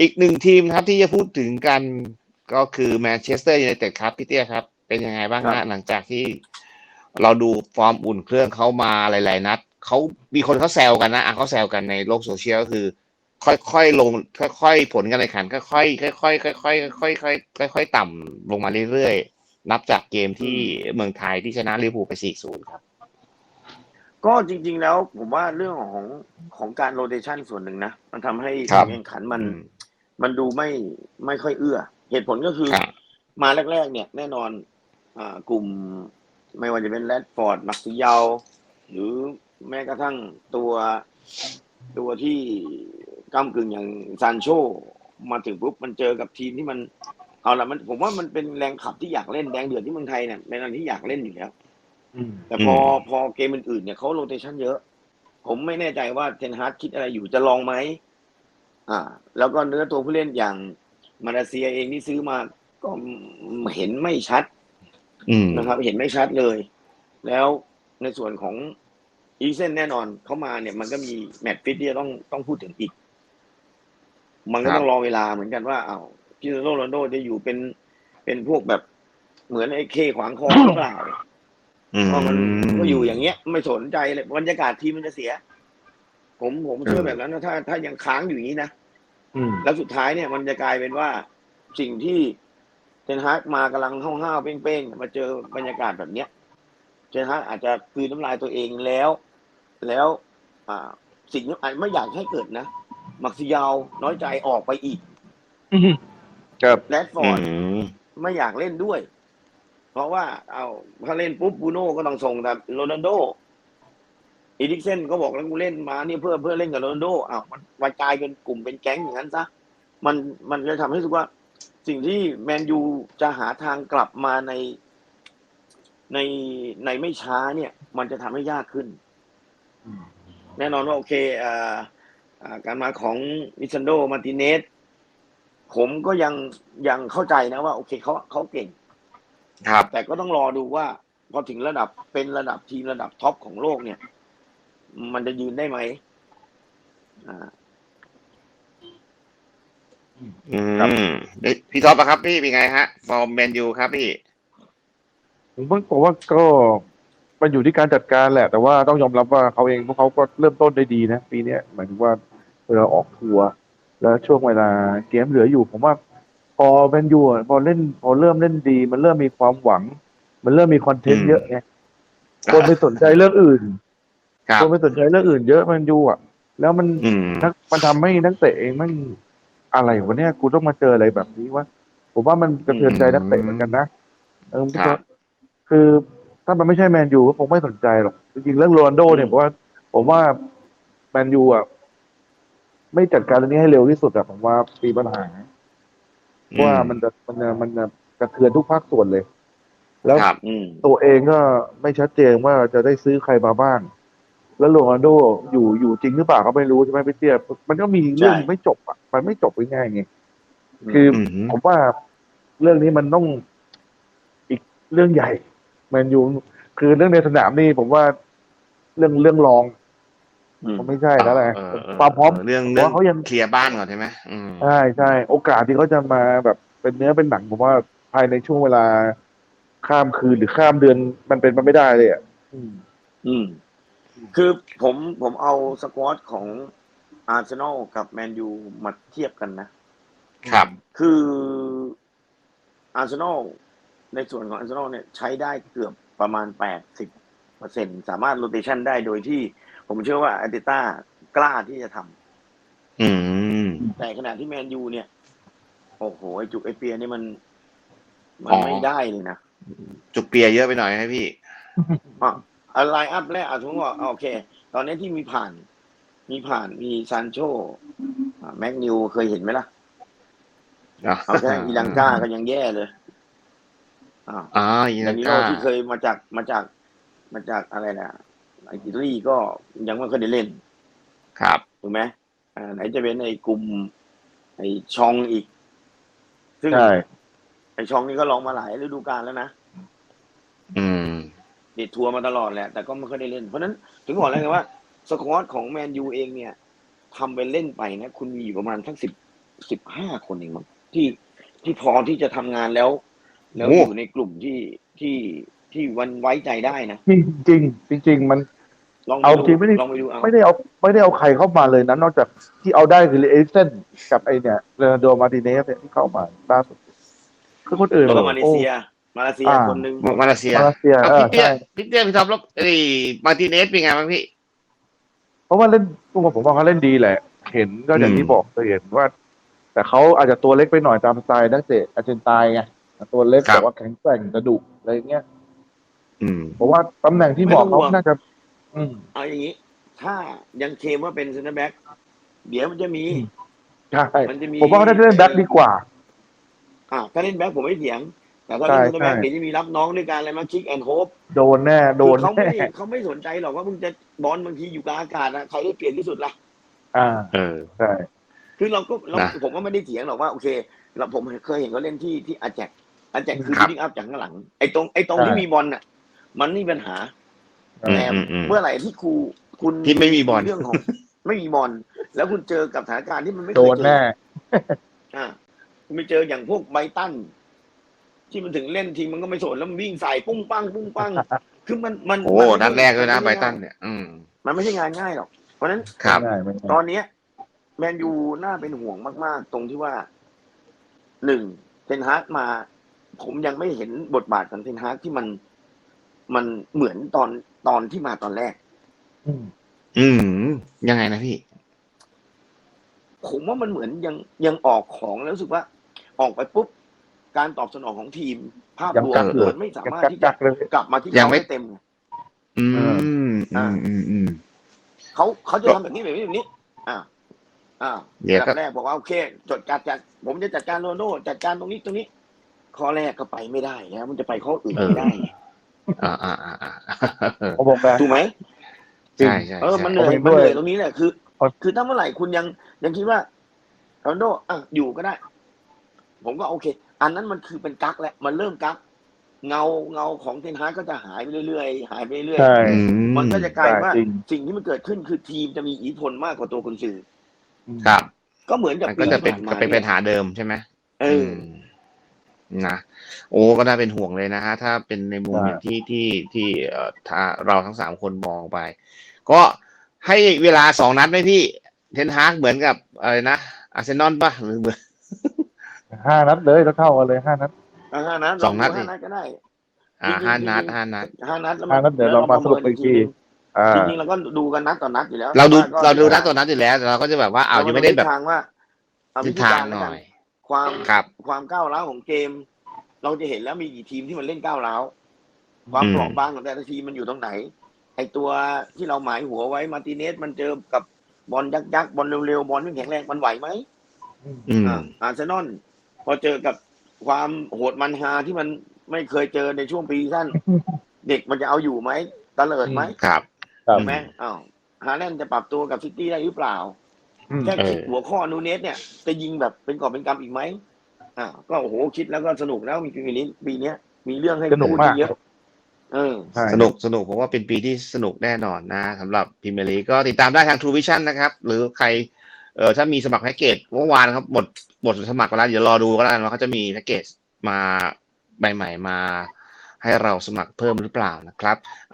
อีกหนึ่งทีมครับที่จะพูดถึงกันก็คือแมนเชสเตอร์ยูไนเต็ดครับพี่เตี้ยครับ เป็นยังไงบ้างครัฮะบหลังจากที่เราดูฟอร์มอุ่นเครื่องเขามาหลาย ๆ นัดเขามีคนเขาแซวกันนะอะเขาแซวกันในโลกโซเชียลก็คือ ค่อย ๆ ลง ค่อย ๆ ผลการแข่งขันค่อยๆค่อยๆค่อยๆค่อยๆค่อยๆค่อยๆต่ำลงมาเรื่อยๆ นับจากเกมที่เมืองไทยที่ชนะลิเวอร์พูลไป 4-0 ครับ ก็จริง ๆ แล้วผมว่าเรื่องของของการโรเ t ชันส่วนหนึ่งนะ มันทำให้ครักาบรแข่งขันมันอื มมันดูไม่ไม่ค่อยเอื้อ เหตุผลก็คือครับมาแรก ๆ เนี่ย แน่นอนอ่ากลุ่มไม่ว่าจะเป็นแรดฟอร์ด มักซิเยาหรือแม้กระทั่งตัวตัวที่ก้ากึ่งอย่างซานโชมาถึงปุ๊บมันเจอกับทีมที่มันเอาละมันผมว่ามันเป็นแรงขับที่อยากเล่นแดงเดือดที่เมืองไทยเนี่ยเป็นอันที่อยากเล่นอยู่แล้วอืมแต่พอพอเกมอื่นๆเนี่ยเขาโรเตชันเยอะ ผมไม่แน่ใจว่าเทนฮาร์ดคิดอะไรอยู่จะลองไหม อ่า แล้วก็เนื้อตัวผู้เล่นอย่างมาเลเซียเองที่ซื้อมาก็เห็นไม่ชัดอืมนะครับ เห็นไม่ชัดเลย แล้วในส่วนของอีเซนแน่นอนเขามาเนี่ย มันก็มีแมตช์ฟิตที่จะต้องต้องพูดถึงอีก มันก็ครับต้องรอเวลาเหมือนกันว่าอ้าวคริสเตียโนโรนัลโดจะอยู่เป็นเป็นพวกแบบเหมือนไอ้เคขวางคอหรือเปล่าอืมเพราะมันก็อยู่อย่างเงี้ย ไม่สนใจเลยบรรยากาศทีมมันจะเสีย ผมผมเชื่อแบบนั้นนะถ้าถ้ายังค้างอยู่อย่างนี้นะอืม แล้วสุดท้ายเนี่ยมันจะกลายเป็นว่าสิ่งที่เทนฮากมากำลังห้าวๆเป้งๆมาเจอบรรยากาศแบบเนี้ยเทนฮากอาจจะคืนน้ำลายตัวเองแล้ว แล้ว อ่า สิ่งที่อาจไม่อยากให้เกิดนะมักซิยาวน้อยใจออกไปอีกครับแรดฟอร์ดอืมไม่อยากเล่นด้วย เพราะว่า เอาถ้าเล่นปุ๊บบูโน่ก็ต้องส่งแต่โรนัลโด อีดิกเซนก็บอกแล้วกูเล่นมาเนี่ยเพื่อเพื่อเล่นกับโรนัลโดอ้าวมันมันกลายเป็นกลุ่มเป็นแก๊งอย่างนั้นซะมันมันจะทำให้รู้สึกว่า สิ่งที่แมนยูจะหาทางกลับมาในในในไม่ช้าเนี่ย มันจะทำให้ยากขึ้น แน่นอนว่าโอเคอ่าอ่าการมาของลิซันโดมาร์ติเนสผมก็ยังยังเข้าใจนะว่า โอเคเขาเขาเก่ง ครับ แต่ก็ต้องรอดูว่า พอถึงระดับเป็นระดับทีมระดับท็อปของโลกเนี่ย มันจะยืนได้ไหมอ่า อืมเอ้ยพี่ท็อปอะครับพี่เป็นไงฮะฟอร์มแมนยูครับพี่ ผมว่าผมว่าก็มันอยู่ที่การจัดการแหละ แต่ว่าต้องยอมรับว่าเขาเองพวกเขาก็เริ่มต้นได้ดีนะ ปีเนี้ยหมายถึงว่าเวลาออกทัวร์แล้วช่วงเวลาเกมเหลืออยู่ ผมว่าพอแมนยูอะพอเล่นพอเริ่มเล่นดี มันเริ่มมีความหวัง มันเริ่มมีคอนเทนอืต์มเยอะไงคนไปสนใจเรื่องอื่น ครับคนไปสนใจเรื่องอื่นเยอะแมนยูอะ แล้วมันอืม นักมันทำให้นักเตะเองมันอะไรวะเนี่ยกูต้องมาเจออะไรแบบนี้วะผมว่ามันกระเทือนใจนักเตะเหมือนกันนะเออครับ คือถ้ามันไม่ใช่แมนยูก็คงไม่สนใจหรอกจริงๆเรื่องโรนลโดเนี่ยผมว่า ผมว่าแมนยูอะไม่จัดการเรื่องนี้ให้เร็วที่สุดอะผมว่ามีปัญหา เพราะว่ามันจะมันจะมันจะกระเทือนทุกภาคส่วนเลย แล้วครับ อืม ตัวเองก็ไม่ชัดเจนว่าจะได้ซื้อใครมาบ้าง แล้วโรนัลโดอยู่อยู่จริงหรือเปล่าก็ไม่รู้ใช่ไหมพี่เตี้ยมันก็มีเรื่องใช่ไม่จบอะมันไม่จบง่ายๆไงคืออมผมว่าเรื่องนี้มันต้องอีกเรื่องใหญ่แมนยูคือเรื่องในสนามนี่ผมว่าเรื่องเรื่องรองอืมมันไม่ใช่แล้วแหละเออเออความพร้อมเรื่องเพเรื่องราะเขายังเคลียร์บ้านก่อนใช่ไหมอืมใช่ใช่โอกาสที่เขาจะมาแบบเป็นเนื้อเป็นหนังผมว่าภายในช่วงเวลาข้ามคืนหรือข้ามเดือนมันเป็นไปไม่ได้เลยอะอืมอืม คือผมผมเอาสควอตของอาร์เซนอลกับแมนยูมาเทียบกันนะ ครับ คืออาร์เซนอลในส่วนของอาร์เซนอลเนี่ยใช้ได้เกือบประมาณแปดสิบเปอร์เซ็นสามารถโรเตชันได้โดยที่ผมเชื่อว่าอาร์เตต้ากล้าที่จะทำอืมแต่ขณะที่แมนยูเนี่ย โอ้โหไอจุกไอเปียนี่มัน มัอ๋นอไม่ได้เลยนะ จุกเปียเยอะไปหน่อยนะพี่ อะอะไรอัพแรกอะสมมติว่าอะโอเค ตอนนี้ที่มีผ่าน มีผ่านมีซานโชอะแม็กนิวเคยเห็นไหมล่ะเอาแค่อีลังกาก็ยังแย่เลยอ่าอ่าอีอลัย่างงนี้กาเราที่เคยมาจากมาจากมาจากอะไรนะอิตาลีก็ยังไม่เคยได้เล่น ครับถูกไหมอ่าไหนจะเป็นไอ้กลุ่มไอ้ชองอีก ซึ่งใช่ไอ้ชองนี่ก็ลองมาหลายฤดูกาลแล้วนะอืม ติดทัวร์มาตลอดแหละ แต่ก็ไม่เคยได้เล่น เพราะฉะนั้นถึงบอกแล้วไงว่าสควอตของแมนยูเองเนี่ยทำไปเล่นไปนะ คุณมีอยู่ประมาณทั้งสิบสิบห้าคนเองมั้งที่ที่พอที่จะทำงานแล้ว แล้วโอ้อยู่ในกลุ่มที่ที่ที่วันไว้ใจได้นะจริงจริงๆจริงๆมันลองปเอาดูจริงไม่ได้ลองไปดูเอาไม่ได้เอาไม่ได้เอาใครเข้ามาเลยนะนอกจากที่เอาได้คือเอเซนกับไอเนี่ยเรนโดมาร์ติเนสเนี่ยที่เข้ามาล่าสุดคือคนอื่นแล้วก็แบบมาเลโอ้เซีย มาเลเซียอ่า คนหนึ่งมาเลเซียมาเลเซียเอาเออพี่เตี้ยใช่พี่เตี้ยพี่ท็อปแล้วไอ้มาร์ติเนสเป็นไงบ้างพี่ เพราะว่าเล่นผมว่าผมว่าเขาเล่นดีแหละ เห็นก็อย่างที่อืม บอกเคยเห็นว่า แต่เขาอาจจะตัวเล็กไปหน่อยตามสไตล์นักเตะอาร์เจนตายไงตัวเล็กแต่ว่าแข็งแกร่งกระดูกอะไรเงี้ยอืมเพราะว่าตำแหน่งที่เหมาะเขาน่าจะ อืม เอาอย่างนี้ ถ้ายังเคลมว่าเป็นเซนเตอร์แบ็กเดี๋ยวมันจะมีอืมใช่มันจะมีผมว่าเขาได้เล่นแบ็คดีกว่า อ่าถ้าเล่นแบ็กผมไม่เถียง แต่ถ้าใช่เล่นเซนเตอร์แบ็กใช่เดี๋ยวจะมีรับน้องด้วยการอะไรมาคิกแอนโฮปโดนแน่โดนเขาไม่แน่ได้เขาไม่สนใจหรอกว่ามึงจะบอลบางทีอยู่กลางอากาศนะใครได้เปลี่ยนที่สุดล่ะอ่าเออใช่คือเราก็เรานะผมก็ไม่ได้เถียงหรอกว่าโอเคเราผมเคยเห็นเขาเล่นที่ที่อาแจกอาแจกคือครับดิ้งอัพจากข้างหลัง ไอ้ตรงไอ้ตรงใช่ที่มีบอลน่ะ มันไม่มีปัญหาอืมแต่อืมอืมเมื่อไหร่ที่ครูคุณที่ไม่มีบอลเรื่องของ ไม่มีบอลแล้วคุณเจอกับสถานการณ์ที่มันไม่เคโดยนเจแน่ออ่าคุณไปเจออย่างพวกไบรตัน ที่มันถึงเล่นทีมมันก็ไม่สนแล้วมันวิ่งใส่ปุ้งปังปุ้งปังคือมันมันโอ้มัไม่นัดแรกเลยนะมัไบรม่ตันเนี่ย อืมมันไม่ใช่งานง่ายหรอก เพราะฉะนั้นครับไม่ง่ายไม่ง่ายตอนเนี้ย แมนยูน่าเป็นห่วงมาก ๆ ตรงที่ว่าหนึ่งเทนฮากมา ผมยังไม่เห็นบทบาทของเทนฮากที่มันมันเหมือนตอนตอนที่มาตอนแรกอืมอืมยังไงนะพี่ ผมว่ามันเหมือนยังยังออกของแล้วรู้สึกว่า ออกไปปุ๊บ การตอบสนองของทีม ภาพยังรวกัมกเลยมันไม่สามารถกักที่กัจะกเลย กลับมาที่ยังไม่เขาด้เต็มไงอืมอ่าอืมอืมอืม เขาเขาจะทำแบบนี้แบบนี้แบบนี้ อ่า อ่าเดี๋ยวอันก็ดับแรกบอกว่าโอเคจดการจัดผมจะจัดการโรนลโดจัดการตรงนี้ตรงนี้ ข้อแรกก็ไปไม่ได้แล้วมันจะไปข้ออื่นไม่ได้ไงอ่าอ่าอ่าอ่าผมบอกแบบ ถูกไหมใช่ใช่เออใช่มันเหนื่อย ผมเห็นมันด้วยเหนื่อยตรงนี้แหละ คือพอคือถ้าเมื่อไหร่คุณยังยังคิดว่าโรนลโดอะอยู่ก็ได้ ผมก็โอเค อันนั้นมันคือเป็นกักแล้วมันเริ่มกักเงาเงาของเทนฮากก็จะหายไปเรื่อยๆหายไปเรื่อยใช่อืๆมันก็จะกลายว่าจริง สิ่งที่มันเกิดขึ้นคือทีมจะมีอิทธิพลมากกว่าตัวคนสื่อ ครับ ก็เหมือนกับมันปีก็จะเป็นที่ก็ผ่านเป็นมาปัญหาเดิมใช่ไหมเอออ มนะโอ้ก็น่าเป็นห่วงเลยนะฮะ ถ้าเป็นในมุมใช่ อย่างที่ที่ที่เอ่อถ้าเราทั้งสามคนมองไป ก็ให้เวลาสองนัดไหมพี่ เทนฮากเหมือนกับอะไรนะอาร์เซนอลป่ะหรือเหมือน ห้านัดเลยแล้วเท่ากันเลยห้านัด อะห้านัดสองนัด ลดิห้านัดก็ได้ อ่าห้านัดห้านัด ห้านัดแล้วห้านัดเดี๋ยวเรามาสรุปอีกที อ่า จริงๆเราก็ดูกันนัดต่อนัดอยู่แล้วเราดูแต่ว่เราดูนัดต่อนัดอยู่แล้วแต่เราก็จะแบบว่าเอายังไม่ได้แบบทิศทางว่าเอทิศวิธีทางการหแล้วน่กัอย ความครับ ความก้าวร้าวของเกม เราจะเห็นแล้วมีกี่ทีมที่มันเล่นก้าวร้าวความอืม เปราะบางของแต่ละทีมมันอยู่ตรงไหน ไอตัวที่เราหมายหัวไว้มาร์ติเนสมันเจอกับบอลยักยักษ์บอลเร็วๆบอลไม่แข็งแรงมันไหวไหมอืม อ่าอาร์เซนอล พอเจอกับความโหดมันฮาที่มันไม่เคยเจอในช่วงปีสั้น เด็กมันจะเอาอยู่ไหมตะเลิดไหมครับครับใช่ไหมอ้าวฮาแลนด์จะปรับตัวกับซิตี้ได้หรือเปล่าอืมแค่คิดเออหัวข้อนูเนสเนี่ย จะยิงแบบเป็นกอบเป็นกำอีกไหมอ่าก็โอ้โหคิดแล้วก็สนุกแล้วมีปีนี้ปีเนี้ยมีเรื่องให้สนุกพูดมากเยอะเออใช่สนุกสนุกผมว่าเป็นปีที่สนุกแน่นอนนะสำหรับพรีเมียร์ลีกก็ติดตามได้ทาง True Vision นะครับ หรือใคร เออถ้ามีสมัครแพ็กเกจเมื่อวานครับหมดหมดสมัครไปแล้วเดี๋ยวรอดูก็แล้วกันว่าเขาจะมีแพ็กเกจมาใบใหม่มาให้เราสมัครเพิ่มหรือเปล่านะครับ